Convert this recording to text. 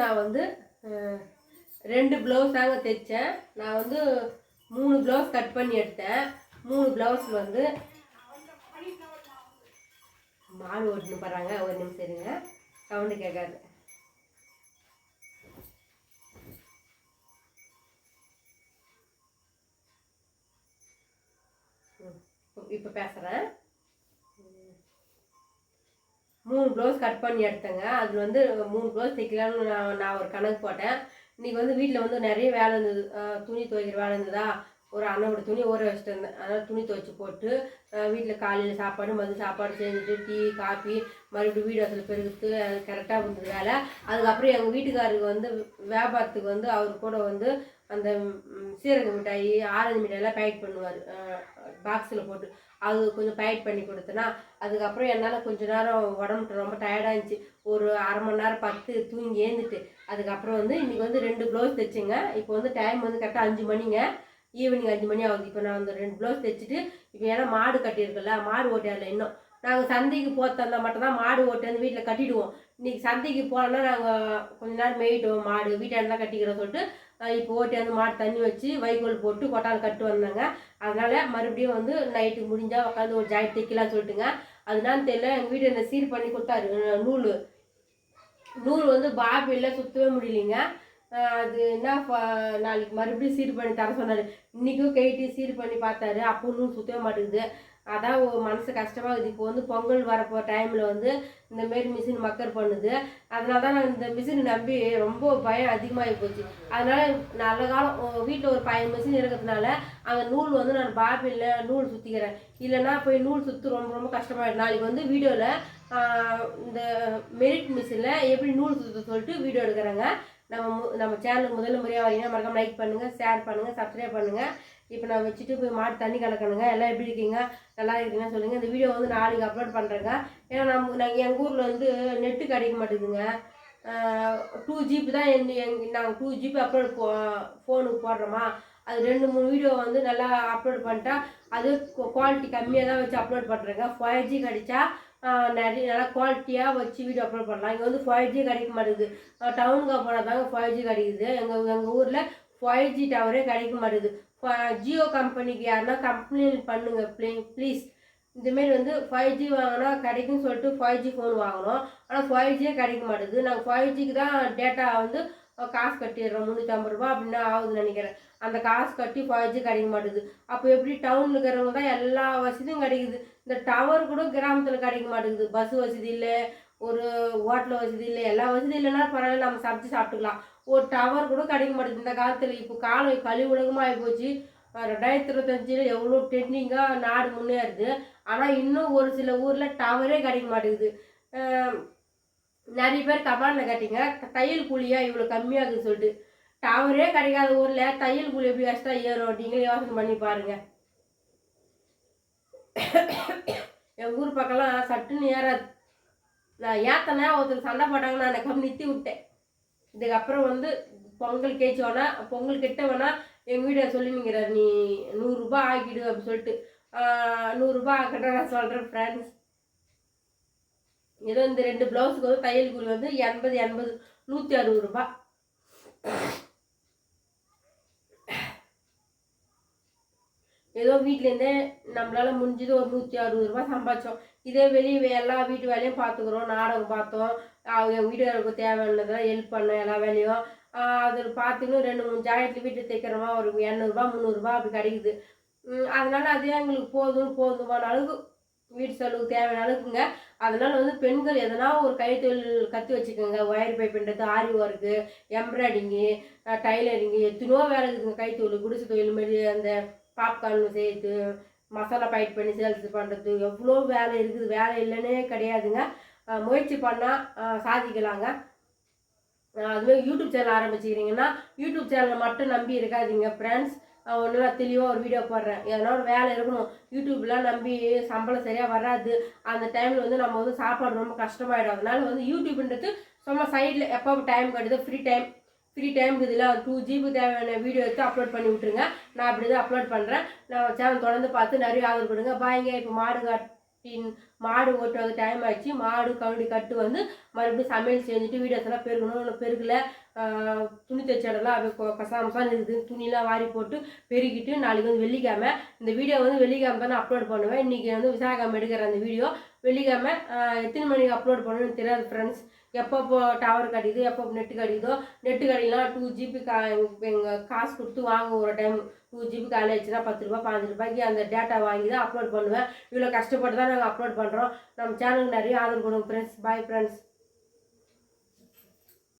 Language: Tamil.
நான் வந்து ரெண்டு ப்ளவுஸ் தாங்க தைச்சேன். நான் வந்து மூணு ப்ளவுஸ் கட் பண்ணி எடுத்தேன். மூணு ப்ளவுஸ் வந்து மாடு ஓட்டுன்னு போகிறாங்க ஒரு நிமிஷம் இருங்க. சவுண்டு கேட்காது. இப்போ பேசுகிறேன் மூணு ப்ளவுஸ் கட் பண்ணி எடுத்தேங்க. அதில் வந்து மூணு ப்ளவுஸ் தைக்கலான்னு நான் நான் ஒரு கணக்கு போட்டேன். இன்றைக்கி வந்து வீட்டில் வந்து நிறைய வேலை இருந்தது. துணி துவைக்கிற வேலை இருந்ததா? ஒரு அண்ணனோட துணி ஊற வச்சுட்டு இருந்தேன். அதனால் துணி துவைச்சி போட்டு வீட்டில் காலையில் சாப்பாடு மதியம் சாப்பாடு செஞ்சுட்டு டீ காஃபி மறுபடியும் வீடு வாசல் பெருகுத்து அது கரெக்டாக இருந்தது வேலை. அதுக்கப்புறம் எங்கள் வீட்டுக்காரருக்கு வந்து வியாபாரத்துக்கு வந்து அவர் கூட வந்து அந்த சீரக மிட்டாய் ஆரஞ்சு மிட்டாயெல்லாம் பேக் பண்ணுவார். பாக்ஸில் போட்டு. அது கொஞ்சம் பேக் பண்ணி கொடுத்தேன்னா அதுக்கப்புறம் என்னால் கொஞ்ச நேரம் உடம்பு ரொம்ப டயர்டாக இருந்துச்சு. ஒரு அரை மணி நேரம் பத்து தூங்கி ஏந்துட்டு. அதுக்கப்புறம் வந்து இன்றைக்கி வந்து ரெண்டு ப்ளவுஸ் தைச்சிங்க. இப்போ வந்து டைம் வந்து கரெக்டாக அஞ்சு மணிங்க. ஈவினிங் அஞ்சு மணி ஆகுது. இப்போ நான் அந்த ரெண்டு ப்ளவுஸ் தைச்சிட்டு இப்போ ஏன்னா மாடு கட்டியிருக்குல்ல மாடு ஓட்டியாரில் இன்னும். நாங்கள் சந்தைக்கு போக தந்தால் மட்டும்தான் மாடு ஓட்டியாந்து வீட்டில் கட்டிடுவோம். இன்றைக்கி சந்தைக்கு போனோன்னா நாங்கள் கொஞ்ச நேரம் மேயிட்டோம் மாடு வீட்டாண்ட தான் கட்டிக்கிறோம் சொல்லிட்டு இப்போ ஓட்டியாந்து மாடு தண்ணி வச்சு வைக்கோல் போட்டு கொட்டால் கட்டு வந்தாங்க. அதனால் மறுபடியும் வந்து நைட்டு முடிஞ்சால் உட்காந்து ஒரு ஜாக்கெட் தைக்கலாம்னு சொல்லிட்டுங்க. அதனால தெரியல. எங்கள் வீடு என்ன சீர் பண்ணி கொடுத்தாரு. நூல். நூல் வந்து பாபியில் சுற்றவே முடியலைங்க. அது என்ன ப- நாளைக்கு மறுபடியும் சீர் பண்ணி தர சொன்னார். இன்றைக்கும் கைட்டி சீர் பண்ணி பார்த்தாரு. அப்போ நூல் சுற்றவே மாட்டேங்குது. அதான் மனசு கஷ்டமாக இருக்குது இப்போ வந்து பொங்கல் வரப்போ டைமில் வந்து இந்த மாரி மிஷின் மக்கர் பண்ணுது. அதனால தான் நான் இந்த மிஷினை நம்பி ரொம்ப பயம் அதிகமாகி போச்சு. அதனால் நல்ல காலம் வீட்டில் ஒரு பையன் மிஷின் இருக்கிறதுனால அந்த நூல் வந்து நான் பாபியில் நூல் சுற்றிக்கிறேன் இல்லைன்னா போய் நூல் சுற்று ரொம்ப ரொம்ப கஷ்டமாயிடும். நாளைக்கு வந்து வீடியோவில் இந்த மெரிட் மிஷினில் எப்படி நூல் சுற்ற சொல்லிட்டு வீடியோ எடுக்கிறேங்க. நம்ம மு- நம்ம சேனலுக்கு முதல்ல முறையாக வரீங்கன்னா மறக்காம லைக் பண்ணுங்கள் ஷேர் பண்ணுங்கள் சப்ஸ்கிரைப் பண்ணுங்கள் இப்போ நான் வச்சுட்டு போய் மாட்டு தண்ணி கலக்கணுங்க. எல்லாம் எப்படி இருக்கீங்க? நல்லா இருக்கீங்கன்னு சொல்லுங்கள் இந்த வீடியோ வந்து நாளைக்கு அப்லோட் பண்ணுறேங்க ஏன்னா நம்ம நாங்கள் எங்கள் ஊரில் வந்து நெட்டு கிடைக்க மாட்டேங்குதுங்க. டூ ஜிபி தான் என் எங் நாங்கள் டூ ஜிபி அப்லோட் போ ஃபோனுக்கு போடுறோமா? அது ரெண்டு மூணு வீடியோ வந்து நல்லா அப்லோட் பண்ணிட்டா அது குவாலிட்டி கம்மியாக தான் வச்சு அப்லோட் பண்ணுறேங்க ஃபைவ் ஜி கிடைச்சா நிறைய நல்லா குவாலிட்டியாக வச்சு வீடியோ அப்லோட் பண்ணலாம். இங்கே வந்து ஃபைவ் ஜி கிடைக்க மாட்டேங்குது டவுனுக்கு போனால் தாங்க ஃபைவ் ஜி கிடைக்குது. எங்கள் எங்கள் ஊரில் ஃபைவ் ஜி டவரே கிடைக்க மாட்டேங்குது ஜியோ கம்பெனிக்கு யாருன்னா கம்ப்ளைண்ட் பண்ணுங்க ப்ளீ ப்ளீஸ் இந்தமாரி வந்து ஃபைவ் ஜி வாங்கினா கிடைக்கும்னு சொல்லிட்டு ஃபைவ் ஜி ஃபோன் வாங்கினோம். ஆனால் ஃபைவ் ஜியே கிடைக்க மாட்டேங்குது நாங்கள் ஃபைவ் ஜிக்கு தான் டேட்டா வந்து காசு கட்டிடுறோம் முந்நூற்றம்பது ரூபா அப்படின்னா ஆகுதுன்னு நினைக்கிறேன். அந்த காசு கட்டி ஃபைவ் கிடைக்க மாட்டேங்குது அப்போ எப்படி டவுனில் இருக்கிறவங்க தான் எல்லா வசதியும் கிடைக்குது. இந்த டவர் கூட கிராமத்தில் கிடைக்க மாட்டேங்குது பஸ் வசதி இல்லை ஒரு ஹோட்டல் வசதி இல்லை எல்லா வசதி இல்லைன்னா பரவாயில்ல நம்ம சமைச்சு சாப்பிட்டுக்கலாம். ஒரு டவர் கூட கிடைக்க மாட்டேங்குது இந்த காலத்தில் இப்போ காலம் கழி உலகமாக ஆகிப்போச்சு ரெண்டாயிரத்தி இருபத்தஞ்சில் எவ்வளோ ட்ரெண்டிங்காக நாடு முன்னேறுது. ஆனால் இன்னும் ஒரு சில ஊரில் டவரே கிடைக்க மாட்டேங்குது நிறைய பேர் கமாண்டில் கேட்டீங்க தையல் கூலியா இவ்வளோ கம்மியாகுதுன்னு சொல்லிட்டு. டவரே கிடைக்காத ஊரில் தையல் கூலி எப்படி எக்ஸ்ட்ரா ஏறும்? நீங்களே யோசனை பண்ணி பாருங்க. எங்கள் ஊர் பக்கம்லாம் சட்டுன்னு ஏறாது. நான் ஏத்தனே ஒருத்தர் சண்டை போட்டாங்க நான் கம்மி நிறுத்தி விட்டேன். இதுக்கப்புறம் வந்து பொங்கல் கேச்சு வேணா பொங்கல் கிட்ட வேணா எங்கள் வீட்டை சொல்லினுங்கிறார் நீ நூறுரூபா ஆக்கிடு அப்படின்னு சொல்லிட்டு. நூறுரூபா ஆக்கிட்ட நான் சொல்கிறேன் ஃப்ரெண்ட்ஸ் ஏதோ இந்த ரெண்டு ப்ளவுஸுக்கு வந்து தையல் கூலி வந்து எண்பது எண்பது நூற்றி அறுபது ரூபா. ஏதோ வீட்டிலேருந்தே நம்மளால் முடிஞ்சது ஒரு நூற்றி அறுபது ரூபா சம்பாதிச்சோம். இதே வெளியே எல்லா வீட்டு வேலையும் பார்த்துக்குறோம் நாடகம் பார்த்தோம். அவங்க எங்கள் வீட்டுக்காரருக்கு தேவையானதெல்லாம் ஹெல்ப் பண்ணோம் எல்லா வேலையும். அதில் பார்த்துன்னு ரெண்டு மூணு ஜாக்கெட்டில் வீட்டு தைக்கிறோமா? ஒரு இரநூறுபா முந்நூறுரூபா அப்படி கிடைக்குது. அதனால் அதனால அதே எங்களுக்கு போதும் போதுமான அளவுக்கு வீட்டு செலவுக்கு தேவையான அளவுக்குங்க. அதனால வந்து பெண்கள் எதனா ஒரு கைத்தொழில் கற்று வச்சுக்கோங்க. ஒயர் பைப்புன்றது ஆரி ஒர்க்கு எம்ப்ராய்டிங்கு டைலரிங்கு எத்தனையோ வேலை இருக்குதுங்க. கைத்தொழில் குடிசை தொழில் மாதிரி அந்த பாப்கார்ன் செய்யுது மசாலா பயிட் பண்ணி சேல்ஸ் பண்ணுறது எவ்வளோ வேலை இருக்குது. வேலை இல்லைன்னே கிடையாதுங்க. முயற்சி பண்ணால் சாதிக்கலாங்க. அதுவே அதுமாதிரி யூடியூப் சேனல் ஆரம்பிச்சுக்கிறீங்கன்னா யூடியூப் சேனலை மட்டும் நம்பி இருக்காதீங்க ஃப்ரெண்ட்ஸ் ஒன்று நான் தெளிவாக ஒரு வீடியோ போடுறேன். எதனா ஒரு வேலை இருக்கணும். யூடியூப்லாம் நம்பி சம்பளம் சரியாக வராது. அந்த டைமில் வந்து நம்ம வந்து சாப்பாடு ரொம்ப கஷ்டமாயிடும். அதனால வந்து யூடியூப்ன்றது சும்மா சைடில் எப்போ டைம் கிடைக்குதோ ஃப்ரீ டைம் ஃப்ரீ டைம் இதில் டூ ஜிபி தேவையான வீடியோ எடுத்து அப்லோட் பண்ணி விட்ருங்க நான் அப்படி தான் அப்லோட் பண்ணுறேன் நான் சேனல் தொடர்ந்து பார்த்து நிறைய ஆதரவு கொடுங்க. பாய்ங்க இப்போ மாடு பின் மாடு ஓட்டுறதுக்கு டைம் ஆயிடுச்சு. மாடு கவுண்டி கட்டு வந்து மறுபடியும் சமையல் செஞ்சுட்டு வீடியோஸ் எல்லாம் பெருகணும். ஒன்று பெருகல. துணி தைச்ச இடம்லாம் அப்படியே கொ- கசாமசான்னு இருக்குது துணிலாம் வாரி போட்டு பெருகிட்டு நாளைக்கு வந்து வெள்ளிக்கிழமை. இந்த வீடியோ வந்து வெள்ளிக்கிழமை தான் அப்லோட் பண்ணுவேன். இன்றைக்கி வந்து விசாகம் எடுக்கிற அந்த வீடியோ. வெள்ளிக்கிழமை எத்தனை மணிக்கு அப்லோட் பண்ணணும்னு தெரியாது ஃப்ரெண்ட்ஸ் எப்பப்போ டவர் கிடைக்குது எப்போ நெட்டு கிடைக்குதோ நெட்டு கிடைக்கலாம் டூ ஜிபி கா எங்கள் காசு கொடுத்து வாங்குவோம் ஒரு டைம் ஜிபி காலி ஆயிடுச்சுன்னா பத்து ரூபா பதினஞ்சு ரூபாய்க்கு அந்த டேட்டா வாங்கி தான் அப்லோட் பண்ணுவேன். இவ்வளோ கஷ்டப்பட்டு தான் நாங்கள் அப்லோட் பண்ணுறோம் நம்ம சேனலுக்கு நிறைய ஆதரவு கொடுங்க ஃப்ரெண்ட்ஸ் பாய் ஃப்ரெண்ட்ஸ்